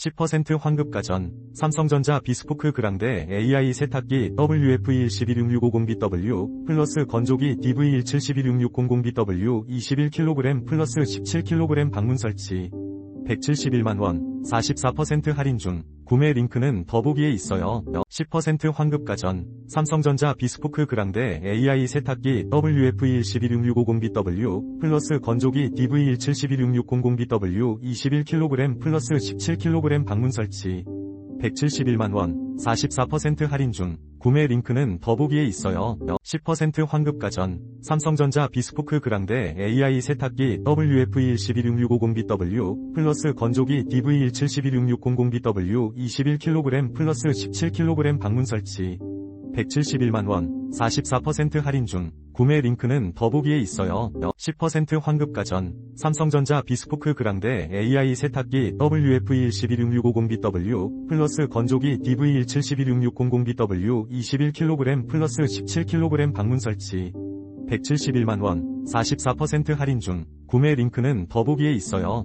10% 환급 가전, 삼성전자 비스포크 그랑데 AI 세탁기 WF1116650BW 플러스 건조기 DV1716600BW 21kg 플러스 17kg 방문 설치 171만 원 44% 할인 중 구매 링크는 더보기에 있어요. 10% 환급 가전 삼성전자 비스포크 그랑데 AI 세탁기 WF1116650BW 플러스 건조기 DV1716600BW 21kg 플러스 17kg 방문 설치 171만원 44% 할인 중 구매 링크는 더보기에 있어요. 10% 환급 가전 삼성전자 비스포크 그랑데 AI 세탁기 WF1116650BW 플러스 건조기 DV1716600BW 21kg 플러스 17kg 방문 설치 171만원 44% 할인 중 구매 링크는 더보기에 있어요. 10% 환급 가전 삼성전자 비스포크 그랑데 AI 세탁기 WF1116650BW 플러스 건조기 DV1716600BW 21kg 플러스 17kg 방문 설치 171만원 44% 할인 중 구매 링크는 더보기에 있어요.